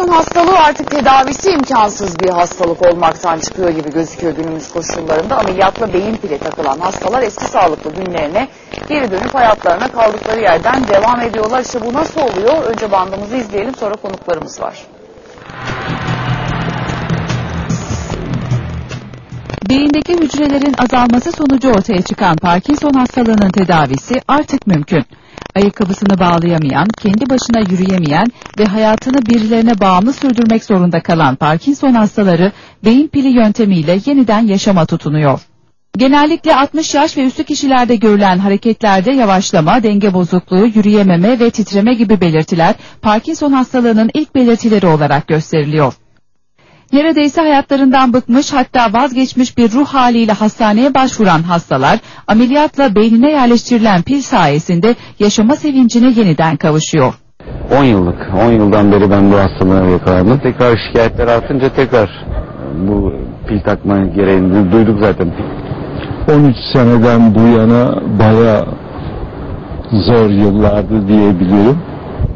Parkinson hastalığı artık tedavisi imkansız bir hastalık olmaktan çıkıyor gibi gözüküyor günümüz koşullarında. Ameliyatla beyin pili takılan hastalar eski sağlıklı günlerine geri dönüp hayatlarına kaldıkları yerden devam ediyorlar. İşte bu nasıl oluyor? Önce bandımızı izleyelim sonra konuklarımız var. Beyindeki hücrelerin azalması sonucu ortaya çıkan Parkinson hastalığının tedavisi artık mümkün. Ayakkabısını bağlayamayan, kendi başına yürüyemeyen ve hayatını birilerine bağımlı sürdürmek zorunda kalan Parkinson hastaları beyin pili yöntemiyle yeniden yaşama tutunuyor. Genellikle 60 yaş ve üstü kişilerde görülen hareketlerde yavaşlama, denge bozukluğu, yürüyememe ve titreme gibi belirtiler Parkinson hastalığının ilk belirtileri olarak gösteriliyor. Neredeyse hayatlarından bıkmış hatta vazgeçmiş bir ruh haliyle hastaneye başvuran hastalar ameliyatla beynine yerleştirilen pil sayesinde yaşama sevincine yeniden kavuşuyor. 10 yıllık, 10 yıldan beri ben bu hastalığa yakalandım. Tekrar şikayetler artınca tekrar bu pil takma gereğini duyduk zaten. 13 seneden bu yana baya zor yıllardı diyebilirim.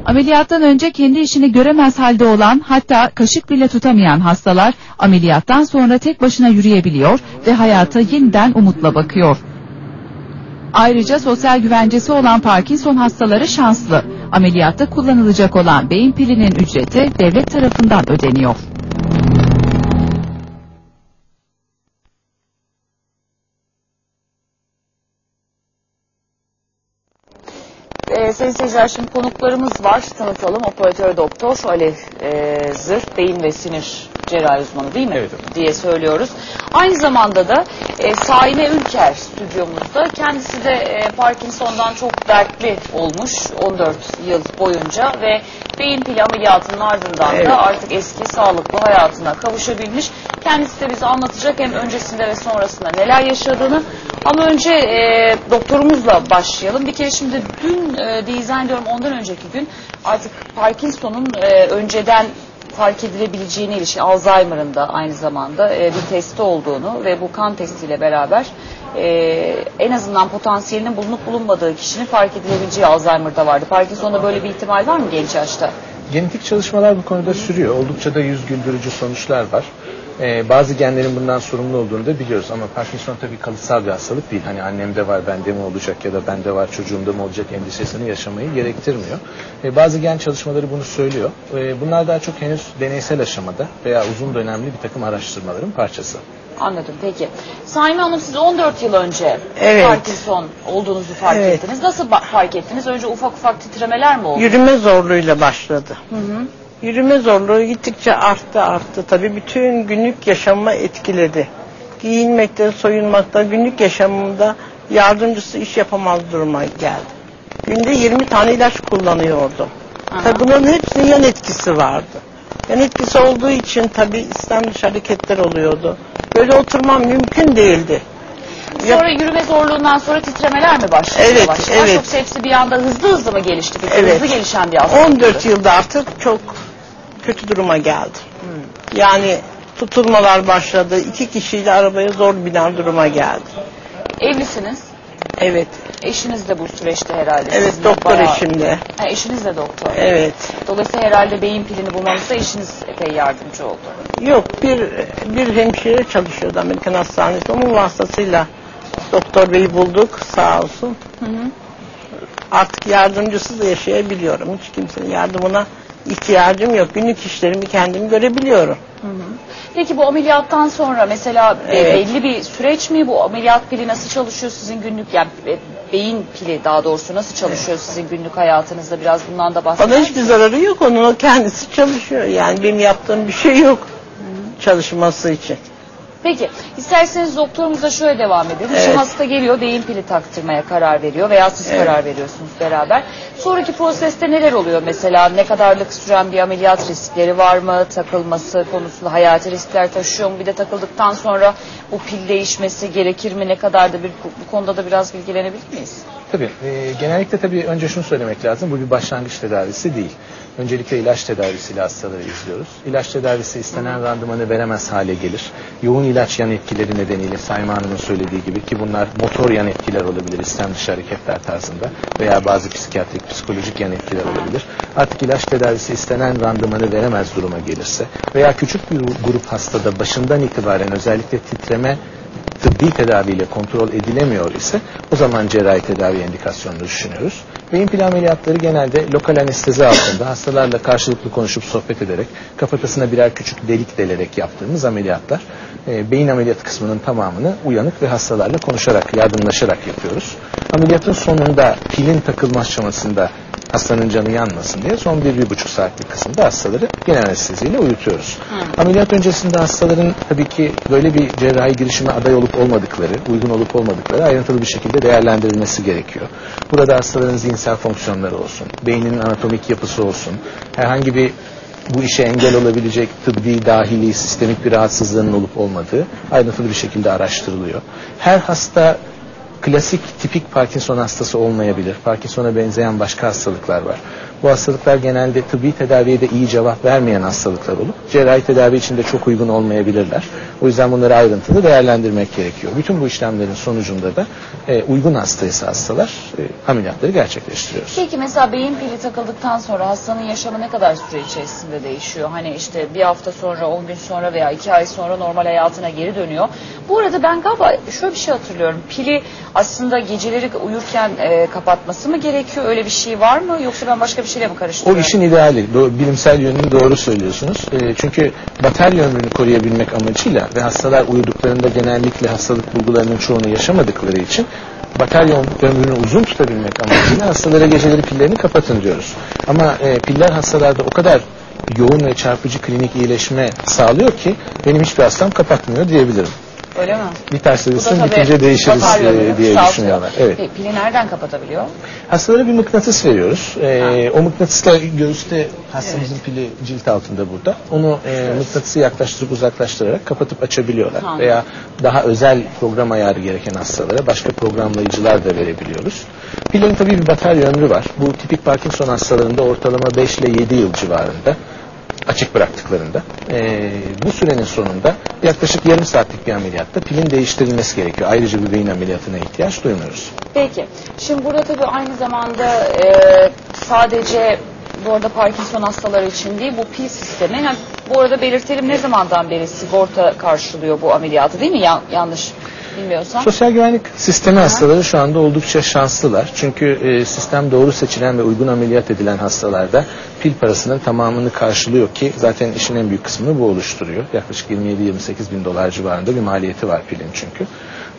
Ameliyattan önce kendi işini göremez halde olan hatta kaşık bile tutamayan hastalar ameliyattan sonra tek başına yürüyebiliyor ve hayata yeniden umutla bakıyor. Ayrıca sosyal güvencesi olan Parkinson hastaları şanslı. Ameliyatta kullanılacak olan beyin pilinin ücreti devlet tarafından ödeniyor. Ee, sayın seyirciler şimdi konuklarımız var. Tanıtalım. Operatör doktor Ali e, Zırh, beyin ve sinir cerrahi uzmanı değil mi? Evet efendim. Diye söylüyoruz. Aynı zamanda da e, Saime Ülker stüdyomuzda. Kendisi de e, Parkinson'dan çok dertli olmuş 14 yıl boyunca ve beyin pili ameliyatının ardından Evet. da artık eski sağlıklı hayatına kavuşabilmiş. Kendisi de bize anlatacak hem öncesinde ve sonrasında neler yaşadığını. Ama önce e, doktorumuzla başlayalım. Bir kere şimdi dün e, değil zannediyorum ondan önceki gün artık Parkinson'un e, önceden fark edilebileceğine ilişkin Alzheimer'ın da aynı zamanda e, bir testi olduğunu ve bu kan testiyle beraber e, en azından potansiyelinin bulunup bulunmadığı kişinin fark edilebileceği Alzheimer'da vardı. Parkinson'da böyle bir ihtimal var mı genç yaşta? Genetik çalışmalar bu konuda sürüyor. Oldukça da yüz güldürücü sonuçlar var. Ee, bazı genlerin bundan sorumlu olduğunu da biliyoruz ama Parkinson tabii kalıtsal bir hastalık değil. Hani annemde var, bende mi olacak ya da bende var, çocuğumda mı olacak endişesini yaşamayı gerektirmiyor. Ee, bazı gen çalışmaları bunu söylüyor. Ee, bunlar daha çok henüz deneysel aşamada veya uzun dönemli bir takım araştırmaların parçası. Anladım peki. Saime Hanım siz 14 yıl önce Evet. Parkinson olduğunuzu fark Evet. ettiniz. Nasıl fark ettiniz? Önce ufak ufak titremeler mi oldu? Yürüme zorluğuyla başladı. Yürüme zorluğu gittikçe arttı arttı. Tabii bütün günlük yaşamıma etkiledi. Giyinmekte, soyunmakta, günlük yaşamımda yardımcısı iş yapamaz duruma geldi. Günde 20 tane ilaç kullanıyordum. Aha. Tabii bunların hepsinin yan etkisi vardı. Yan etkisi olduğu için tabii istem dışı hareketler oluyordu. Böyle oturmam mümkün değildi. Sonra yürüme zorluğundan sonra titremeler mi başladı? Evet, yavaş? evet. Yoksa hepsi bir anda hızlı hızlı mı gelişti? Peki Evet. hızlı gelişen bir hastalık. 14 yılda artık çok kötü duruma geldi. Yani tutulmalar başladı. İki kişiyle arabaya zor binen duruma geldi. Evlisiniz. Evet. Eşiniz de bu süreçte herhalde. Evet sizinle doktor bayağı- eşimde. Ha, eşiniz de doktor. Evet. Dolayısıyla herhalde beyin pilini bulmanızda eşiniz epey yardımcı oldu. Yok bir bir hemşire çalışıyordu Amerikan Hastanesi. Onun vasıtasıyla doktor beyi bulduk sağ olsun. Artık yardımcısız yaşayabiliyorum. Hiç kimsenin yardımına ihtiyacım yok. Günlük işlerimi kendim görebiliyorum. Peki bu ameliyattan sonra mesela e, Evet. belli bir süreç mi? Bu ameliyat pili nasıl çalışıyor sizin günlük yani e, beyin pili daha doğrusu nasıl çalışıyor sizin günlük hayatınızda biraz bundan da bahseder Bana hiçbir zararı yok. Onun o kendisi çalışıyor. Yani benim yaptığım bir şey yok çalışması için. Peki isterseniz doktorumuza şöyle devam edelim. Evet. Şimdi hasta geliyor beyin pili taktırmaya karar veriyor veya siz Evet. karar veriyorsunuz beraber. Sonraki proseste neler oluyor mesela? Ne kadarlık süren bir ameliyat riskleri var mı? Takılması konusunda hayati riskler taşıyor mu? Bir de takıldıktan sonra bu pil değişmesi gerekir mi? Ne kadar da bir bu konuda da biraz bilgilenebilir miyiz? Tabii. e, genellikle tabii önce şunu söylemek lazım. Bu bir başlangıç tedavisi değil. Öncelikle ilaç tedavisiyle hastaları izliyoruz. İlaç tedavisi istenen randımanı veremez hale gelir. Yoğun ilaç yan etkileri nedeniyle Sayma Hanım'ın söylediği gibi ki bunlar motor yan etkiler olabilir istem dışı hareketler tarzında veya bazı psikiyatrik, psikolojik yan etkiler olabilir. Artık ilaç tedavisi istenen randımanı veremez duruma gelirse veya küçük bir grup hastada başından itibaren özellikle titreme tıbbi tedaviyle kontrol edilemiyor ise o zaman cerrahi tedavi indikasyonunu düşünüyoruz. Beyin pil ameliyatları genelde lokal anestezi altında hastalarla karşılıklı konuşup sohbet ederek kafatasına birer küçük delik delerek yaptığımız ameliyatlar. E, beyin ameliyatı kısmının tamamını uyanık ve hastalarla konuşarak, yardımlaşarak yapıyoruz. Ameliyatın sonunda pilin takılma aşamasında hastanın canı yanmasın diye son bir, bir buçuk saatlik kısımda hastaları genel anesteziyle uyutuyoruz. Ameliyat öncesinde hastaların tabii ki böyle bir cerrahi girişime aday olup olmadıkları, uygun olup olmadıkları ayrıntılı bir şekilde değerlendirilmesi gerekiyor. Burada hastaların zihinsel fonksiyonları olsun, beyninin anatomik yapısı olsun, herhangi bir bu işe engel olabilecek tıbbi, dahili, sistemik bir rahatsızlığının olup olmadığı ayrıntılı bir şekilde araştırılıyor. Her hasta klasik tipik Parkinson hastası olmayabilir. Parkinson'a benzeyen başka hastalıklar var. Bu hastalıklar genelde tıbbi tedaviye de iyi cevap vermeyen hastalıklar olup cerrahi tedavi için de çok uygun olmayabilirler. O yüzden bunları ayrıntılı değerlendirmek gerekiyor. Bütün bu işlemlerin sonucunda da e, uygun hastaysa hastalar e, ameliyatları gerçekleştiriyoruz. Peki mesela beyin pili takıldıktan sonra hastanın yaşamı ne kadar süre içerisinde değişiyor? Hani işte bir hafta sonra, 10 gün sonra veya 2 ay sonra normal hayatına geri dönüyor. Bu arada ben galiba şöyle bir şey hatırlıyorum. Pili aslında geceleri uyurken e, kapatması mı gerekiyor? Öyle bir şey var mı? Yoksa ben başka bir şeyle mi O karıştırıyorum? işin ideali. Bilimsel yönünü doğru söylüyorsunuz. E, çünkü batarya ömrünü koruyabilmek amacıyla ve hastalar uyuduklarında genellikle hastalık bulgularının çoğunu yaşamadıkları için batarya ömrünü uzun tutabilmek amacıyla hastalara geceleri pillerini kapatın diyoruz. Ama e, piller hastalarda o kadar yoğun ve çarpıcı klinik iyileşme sağlıyor ki benim hiçbir hastam kapatmıyor diyebilirim. Öyle mi? Bir ters edilsin bitince değişiriz e, diye kısaltıyor. düşünüyorlar. Evet. Pili nereden kapatabiliyor? Hastalara bir mıknatıs veriyoruz. Ee, o mıknatısla göğüste hastamızın pili cilt altında burada. Onu e, mıknatısı yaklaştırıp uzaklaştırarak kapatıp açabiliyorlar. Ha. Veya daha özel program ayarı gereken hastalara başka programlayıcılar da verebiliyoruz. Pilin tabii bir batarya ömrü var. Bu tipik Parkinson hastalarında ortalama 5 ile 7 yıl civarında açık bıraktıklarında. Ee, bu sürenin sonunda yaklaşık yarım saatlik bir ameliyatta pilin değiştirilmesi gerekiyor. Ayrıca bir beyin ameliyatına ihtiyaç duymuyoruz. Peki. Şimdi burada tabii aynı zamanda e, sadece bu arada Parkinson hastaları için değil bu pil sistemi. Yani bu arada belirtelim ne zamandan beri sigorta karşılıyor bu ameliyatı değil mi? Ya- yanlış bilmiyorsam. Sosyal güvenlik sistemi hastaları şu anda oldukça şanslılar. Çünkü e, sistem doğru seçilen ve uygun ameliyat edilen hastalarda pil parasının tamamını karşılıyor ki zaten işin en büyük kısmını bu oluşturuyor. Yaklaşık 27-28 bin dolar civarında bir maliyeti var pilin çünkü.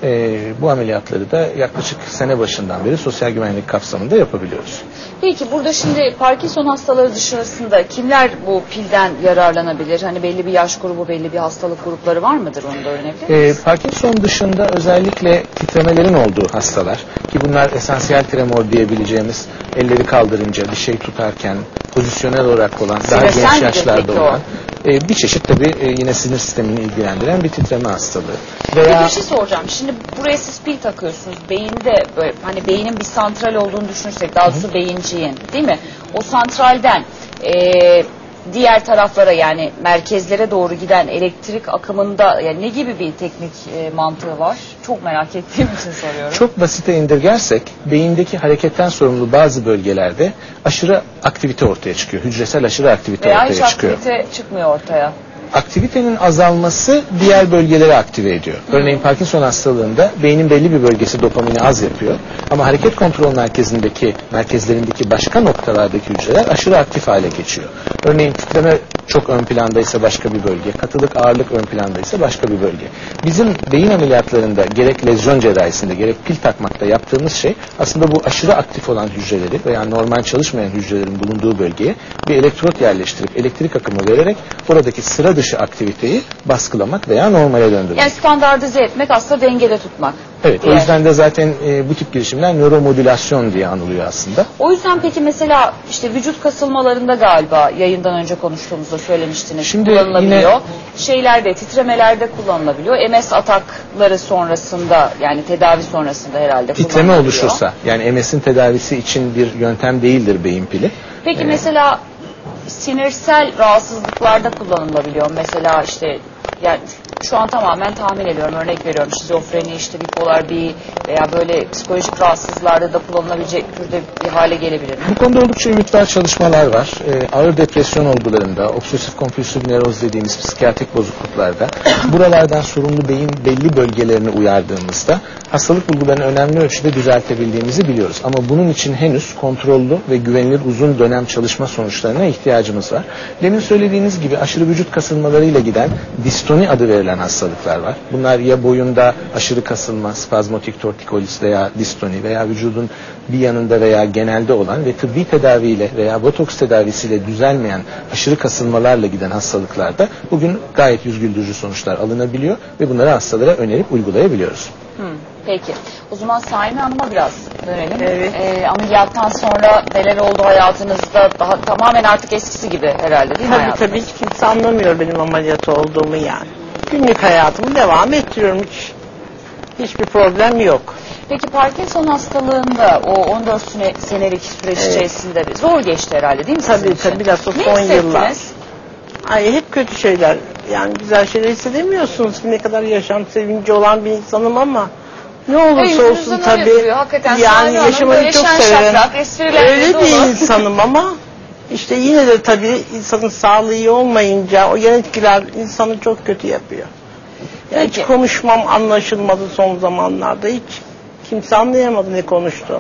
E, bu ameliyatları da yaklaşık sene başından beri sosyal güvenlik kapsamında yapabiliyoruz. Peki burada şimdi Parkinson hastaları dışarısında kimler bu pilden yararlanabilir? Hani belli bir yaş grubu, belli bir hastalık grupları var mıdır onu da öğrenebilir Ee? Parkinson dışında özellikle titremelerin olduğu hastalar ki bunlar esansiyel tremor diyebileceğimiz elleri kaldırınca bir şey tutarken pozisyonel olarak olan daha Sinürsel genç midir yaşlarda peki o? olan e, bir çeşit tabii e, yine sinir sistemini ilgilendiren bir titreme hastalığı. Veya bir şey soracağım. Şimdi buraya siz pil takıyorsunuz. Beyinde böyle hani beynin bir santral olduğunu düşünürsek daha doğrusu beyinciğin değil mi? O santralden eee, diğer taraflara yani merkezlere doğru giden elektrik akımında yani ne gibi bir teknik eee, mantığı var? Çok merak ettiğim için soruyorum. çok basite indirgersek beyindeki hareketten sorumlu bazı bölgelerde aşırı aktivite ortaya çıkıyor. Hücresel aşırı aktivite Veya ortaya hiç çıkıyor. aktivite çıkmıyor ortaya. Aktivitenin azalması diğer bölgeleri aktive ediyor. Örneğin Parkinson hastalığında beynin belli bir bölgesi dopamini az yapıyor. Ama hareket kontrol merkezindeki merkezlerindeki başka noktalardaki hücreler aşırı aktif hale geçiyor. Örneğin titreme çok ön plandaysa başka bir bölge, katılık ağırlık ön plandaysa başka bir bölge. Bizim beyin ameliyatlarında gerek lezyon cerrahisinde gerek pil takmakta yaptığımız şey aslında bu aşırı aktif olan hücreleri veya normal çalışmayan hücrelerin bulunduğu bölgeye bir elektrot yerleştirip elektrik akımı vererek oradaki sıra dışı aktiviteyi baskılamak veya normale döndürmek. Yani standartize etmek aslında dengede tutmak. Evet, o Diğer- yüzden de zaten e, bu tip girişimler nöromodülasyon diye anılıyor aslında. O yüzden peki mesela işte vücut kasılmalarında galiba yayından önce konuştuğumuzda söylemiştiniz Şimdi kullanılabiliyor. yine- Şeylerde titremelerde kullanılabiliyor. MS atakları sonrasında yani tedavi sonrasında herhalde Titreme oluşursa yani MS'in tedavisi için bir yöntem değildir beyin pili. Peki Ee, mesela sinirsel rahatsızlıklarda kullanılabiliyor. Mesela işte yani şu an tamamen tahmin ediyorum, örnek veriyorum. Şizofreni, işte bipolar bir veya böyle psikolojik rahatsızlıklarda da kullanılabilecek türde bir hale gelebilir. Bu konuda oldukça ümit çalışmalar var. Ee, ağır depresyon olgularında, obsesif kompulsif nöroz dediğimiz psikiyatrik bozukluklarda buralardan sorumlu beyin belli bölgelerini uyardığımızda hastalık bulgularını önemli ölçüde düzeltebildiğimizi biliyoruz. Ama bunun için henüz kontrollü ve güvenilir uzun dönem çalışma sonuçlarına ihtiyacımız var. Demin söylediğiniz gibi aşırı vücut kasılmalarıyla giden distoni adı verilen hastalıklar var. Bunlar ya boyunda aşırı kasılma, spazmotik tortikolis veya distoni veya vücudun bir yanında veya genelde olan ve tıbbi tedaviyle veya botoks tedavisiyle düzelmeyen aşırı kasılmalarla giden hastalıklarda bugün gayet yüz güldürücü sonuçlar alınabiliyor ve bunları hastalara önerip uygulayabiliyoruz. Peki. O zaman Saime Hanım'a biraz dönelim. Evet. Ee, ameliyattan sonra neler oldu hayatınızda? Daha tamamen artık eskisi gibi herhalde değil mi Tabii hayatınız? tabii hiç kimse anlamıyor benim ameliyat olduğumu yani. Günlük hayatımı devam ettiriyorum hiç. Hiçbir problem yok. Peki Parkinson hastalığında o 14 sene, senelik süreç Evet. içerisinde bir- zor geçti herhalde değil mi Tabii, sizin tabii, biraz o Ne son hissettiniz? yıllar. Ay hep kötü şeyler. Yani güzel şeyler hissedemiyorsunuz ki ne kadar yaşam sevinci olan bir insanım ama ne olursa olsun tabii. yani yaşamayı çok severim. şakrak, Öyle bir insanım ama işte yine de tabii insanın sağlığı iyi olmayınca o yan etkiler insanı çok kötü yapıyor. Yani hiç konuşmam anlaşılmadı son zamanlarda hiç. Kimse anlayamadı ne konuştuğumu.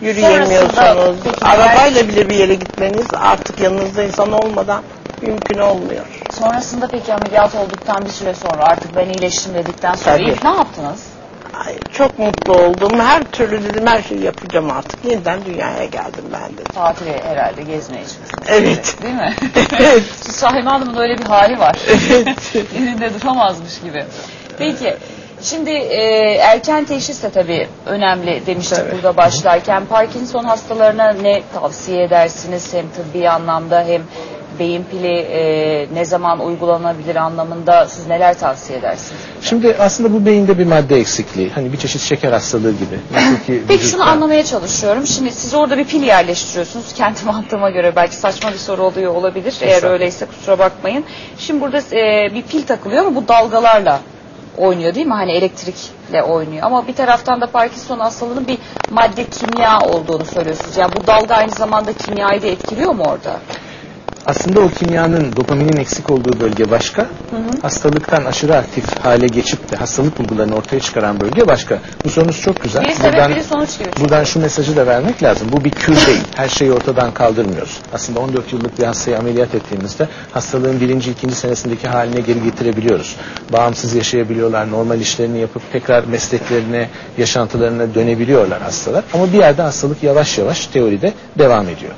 Yürüyemiyorsunuz. Sonrasında Arabayla bile bir yere gitmeniz artık yanınızda insan olmadan mümkün olmuyor. Sonrasında peki ameliyat olduktan bir süre sonra artık ben iyileştim dedikten sonra Tabii. ilk ne yaptınız? Ay, çok mutlu oldum. Her türlü dedim her şeyi yapacağım artık. Yeniden dünyaya geldim ben dedim. Tatile herhalde gezmeye çıktınız. Evet. Değil mi? Evet. Saime Hanım'ın öyle bir hali var. Yerinde duramazmış gibi. Peki. Şimdi e, erken teşhis de tabii önemli demiştik Tabii. burada başlarken. Parkinson hastalarına ne tavsiye edersiniz hem tıbbi anlamda hem beyin pili e, ne zaman uygulanabilir anlamında siz neler tavsiye edersiniz? Şimdi aslında bu beyinde bir madde eksikliği. Hani bir çeşit şeker hastalığı gibi. Nasıl ki Peki şunu vücutta- anlamaya çalışıyorum. Şimdi siz orada bir pil yerleştiriyorsunuz. Kendi mantığıma göre belki saçma bir soru oluyor olabilir. Eğer Estağfurullah. öyleyse kusura bakmayın. Şimdi burada e, bir pil takılıyor ama bu dalgalarla oynuyor değil mi? Hani elektrikle oynuyor. Ama bir taraftan da Parkinson hastalığının bir madde kimya olduğunu söylüyorsunuz. Yani bu dalga aynı zamanda kimyayı da etkiliyor mu orada? Aslında o kimyanın dopaminin eksik olduğu bölge başka. Hastalıktan aşırı aktif hale geçip de hastalık bulgularını ortaya çıkaran bölge başka. Bu sorunuz çok güzel. Biri sebep biri sonuç gibi. Buradan şu mesajı da vermek lazım. Bu bir kür değil. Her şeyi ortadan kaldırmıyoruz. Aslında 14 yıllık bir hastayı ameliyat ettiğimizde hastalığın birinci, ikinci senesindeki haline geri getirebiliyoruz. Bağımsız yaşayabiliyorlar, normal işlerini yapıp tekrar mesleklerine, yaşantılarına dönebiliyorlar hastalar. Ama bir yerde hastalık yavaş yavaş teoride devam ediyor.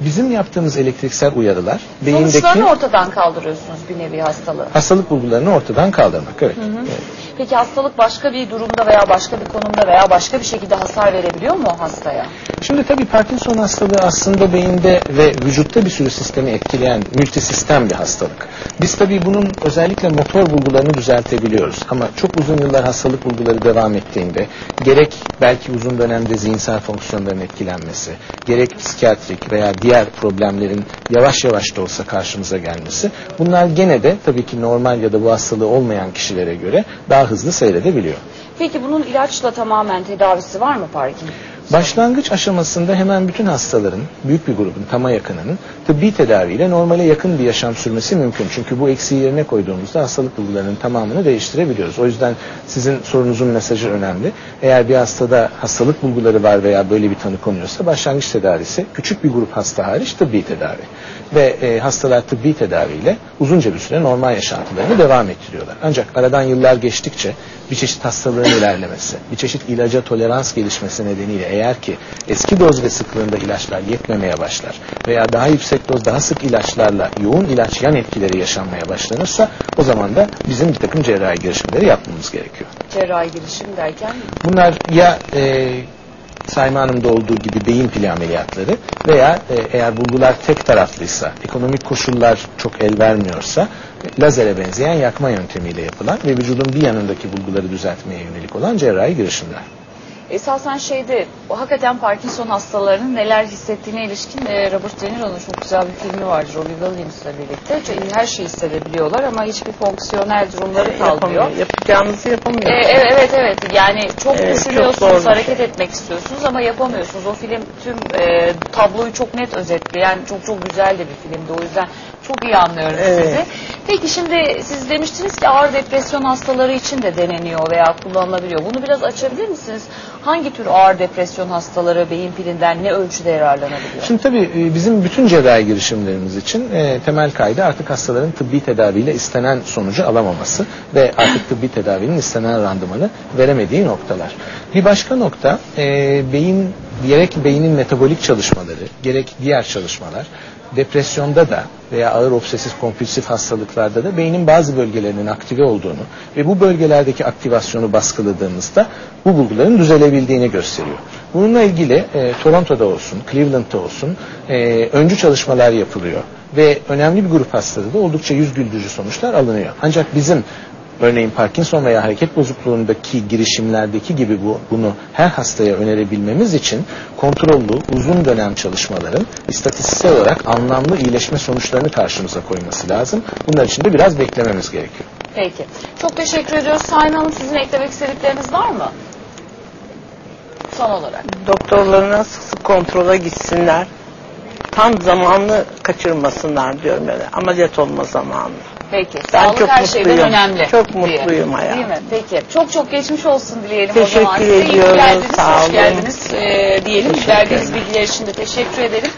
Bizim yaptığımız elektriksel uyarılar beyindeki Sonuçlarını ortadan kaldırıyorsunuz bir nevi hastalığı. hastalık bulgularını ortadan kaldırmak. Evet. Evet. Peki hastalık başka bir durumda veya başka bir konumda veya başka bir şekilde hasar verebiliyor mu hastaya? Şimdi tabii Parkinson hastalığı aslında beyinde ve vücutta bir sürü sistemi etkileyen multisistem bir hastalık. Biz tabii bunun özellikle motor bulgularını düzeltebiliyoruz. Ama çok uzun yıllar hastalık bulguları devam ettiğinde gerek belki uzun dönemde zihinsel fonksiyonların etkilenmesi, gerek psikiyatrik veya diğer problemlerin yavaş yavaş da olsa karşımıza gelmesi bunlar gene de tabii ki normal ya da bu hastalığı olmayan kişilere göre daha hızlı seyredebiliyor. Peki bunun ilaçla tamamen tedavisi var mı Parkinson? Başlangıç aşamasında hemen bütün hastaların, büyük bir grubun, tama yakınının tıbbi tedaviyle normale yakın bir yaşam sürmesi mümkün. Çünkü bu eksiği yerine koyduğumuzda hastalık bulgularının tamamını değiştirebiliyoruz. O yüzden sizin sorunuzun mesajı önemli. Eğer bir hastada hastalık bulguları var veya böyle bir tanı konuyorsa başlangıç tedavisi küçük bir grup hasta hariç tıbbi tedavi. Ve e, hastalar tıbbi tedaviyle uzunca bir süre normal yaşantılarını devam ettiriyorlar. Ancak aradan yıllar geçtikçe bir çeşit hastalığın ilerlemesi, bir çeşit ilaca tolerans gelişmesi nedeniyle eğer ki eski doz ve sıklığında ilaçlar yetmemeye başlar veya daha yüksek doz daha sık ilaçlarla yoğun ilaç yan etkileri yaşanmaya başlanırsa o zaman da bizim bir takım cerrahi girişimleri yapmamız gerekiyor. Cerrahi girişim derken Bunlar ya e, Sayma Hanım'da olduğu gibi beyin pili ameliyatları veya e, eğer bulgular tek taraflıysa, ekonomik koşullar çok el vermiyorsa lazere benzeyen yakma yöntemiyle yapılan ve vücudun bir yanındaki bulguları düzeltmeye yönelik olan cerrahi girişimler. Esasen şeyde o hakikaten Parkinson hastalarının neler hissettiğine ilişkin e, Robert De Niro'nun çok güzel bir filmi vardır. Robbie Williams'la birlikte. Çok- Her şeyi hissedebiliyorlar ama hiçbir fonksiyonel durumları kalmıyor. Yapamıyor. Yapacağınızı yapamıyor. E, evet evet evet yani çok çok düşünüyorsunuz bir hareket şey. etmek istiyorsunuz ama yapamıyorsunuz. O film tüm e, tabloyu çok net özetliyor. Yani çok çok güzel de bir filmdi o yüzden çok iyi anlıyorum Evet. sizi. Peki şimdi siz demiştiniz ki ağır depresyon hastaları için de deneniyor veya kullanılabiliyor. Bunu biraz açabilir misiniz? Hangi tür ağır depresyon hastaları beyin pilinden ne ölçüde yararlanabiliyor? Şimdi tabii e, bizim bütün cerrahi girişimlerimiz için e, temel kaydı artık hastaların tıbbi tedaviyle istenen sonucu alamaması ve artık tıbbi tedavinin istenen randımanı veremediği noktalar. Bir başka nokta e, beyin gerek beynin metabolik çalışmaları gerek diğer çalışmalar depresyonda da veya ağır obsesif kompulsif hastalıklarda da beynin bazı bölgelerinin aktive olduğunu ve bu bölgelerdeki aktivasyonu baskıladığımızda bu bulguların düzelebildiğini gösteriyor. Bununla ilgili e, Toronto'da olsun, Cleveland'da olsun e, öncü çalışmalar yapılıyor ve önemli bir grup hastada da oldukça yüz güldürücü sonuçlar alınıyor. Ancak bizim örneğin Parkinson veya hareket bozukluğundaki girişimlerdeki gibi bu, bunu her hastaya önerebilmemiz için kontrollü uzun dönem çalışmaların istatistiksel olarak anlamlı iyileşme sonuçlarını karşımıza koyması lazım. Bunlar için de biraz beklememiz gerekiyor. Peki. Çok teşekkür ediyoruz. Sayın Hanım sizin eklemek istedikleriniz var mı? Son olarak. Doktorlarına sık sık kontrola gitsinler. Tam zamanlı kaçırmasınlar diyorum yani ameliyat olma zamanı. Peki. Ben Sağlık çok her şeyden mutluyum. önemli. Çok diye. mutluyum hayatım. Değil mi? Peki. Çok çok geçmiş olsun dileyelim o Teşekkür zaman. İyi ki ediyoruz, geldiniz. sağ hoş olun. geldiniz e, diyelim. Teşekkür Verdiğiniz bilgiler için de teşekkür ederim.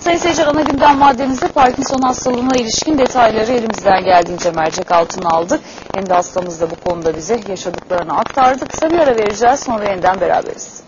Sayın seyirciler ana gündem maddemizde Parkinson hastalığına ilişkin detayları elimizden geldiğince mercek altına aldık. Hem de hastamız da bu konuda bize yaşadıklarını aktardı. Kısa bir ara vereceğiz sonra yeniden beraberiz.